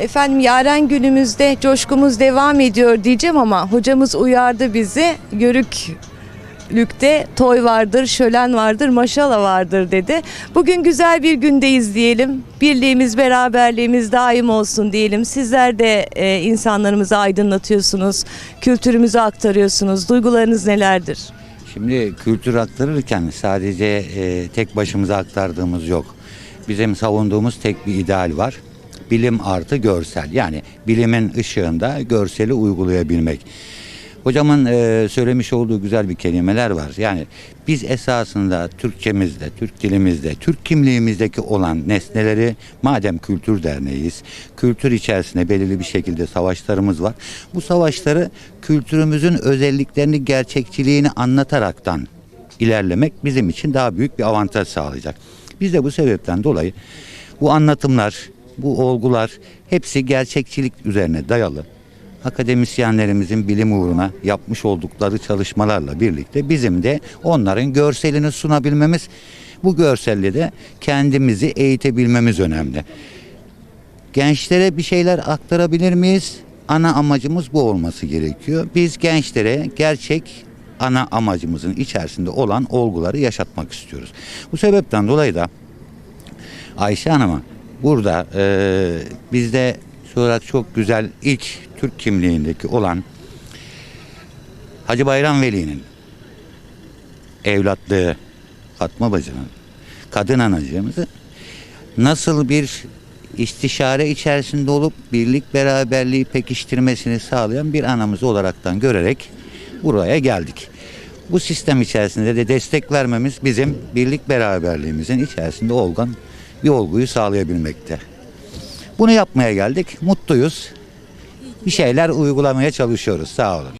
Efendim yaren günümüzde coşkumuz devam ediyor diyeceğim ama hocamız uyardı bizi. Yörüklükte toy vardır, şölen vardır, maşala vardır dedi. Bugün güzel bir gündeyiz diyelim. Birliğimiz, beraberliğimiz daim olsun diyelim. Sizler de e, insanlarımızı aydınlatıyorsunuz, kültürümüzü aktarıyorsunuz. Duygularınız nelerdir? Şimdi kültür aktarırken sadece e, tek başımıza aktardığımız yok. Bizim savunduğumuz tek bir ideal var. Bilim artı görsel. Yani bilimin ışığında görseli uygulayabilmek. Hocamın e, söylemiş olduğu güzel bir kelimeler var. Yani biz esasında Türkçemizde, Türk dilimizde, Türk kimliğimizdeki olan nesneleri madem kültür derneğiyiz, kültür içerisinde belirli bir şekilde savaşlarımız var. Bu savaşları kültürümüzün özelliklerini, gerçekçiliğini anlataraktan ilerlemek bizim için daha büyük bir avantaj sağlayacak. Biz de bu sebepten dolayı bu anlatımlar, bu olgular hepsi gerçekçilik üzerine dayalı akademisyenlerimizin bilim uğruna yapmış oldukları çalışmalarla birlikte bizim de onların görselini sunabilmemiz, bu görselle de kendimizi eğitebilmemiz önemli. Gençlere bir şeyler aktarabilir miyiz? Ana amacımız bu olması gerekiyor. Biz gençlere gerçek ana amacımızın içerisinde olan olguları yaşatmak istiyoruz. Bu sebepten dolayı da Ayşe Hanım'a burada e, bizde olarak çok güzel ilk Türk kimliğindeki olan Hacı Bayram Veli'nin evlatlığı Fatma Bacı'nın kadın anacığımızı nasıl bir istişare içerisinde olup birlik beraberliği pekiştirmesini sağlayan bir anamız olaraktan görerek buraya geldik. Bu sistem içerisinde de destek vermemiz bizim birlik beraberliğimizin içerisinde olgan bir olguyu sağlayabilmekte. Bunu yapmaya geldik. Mutluyuz. Bir şeyler uygulamaya çalışıyoruz. Sağ olun.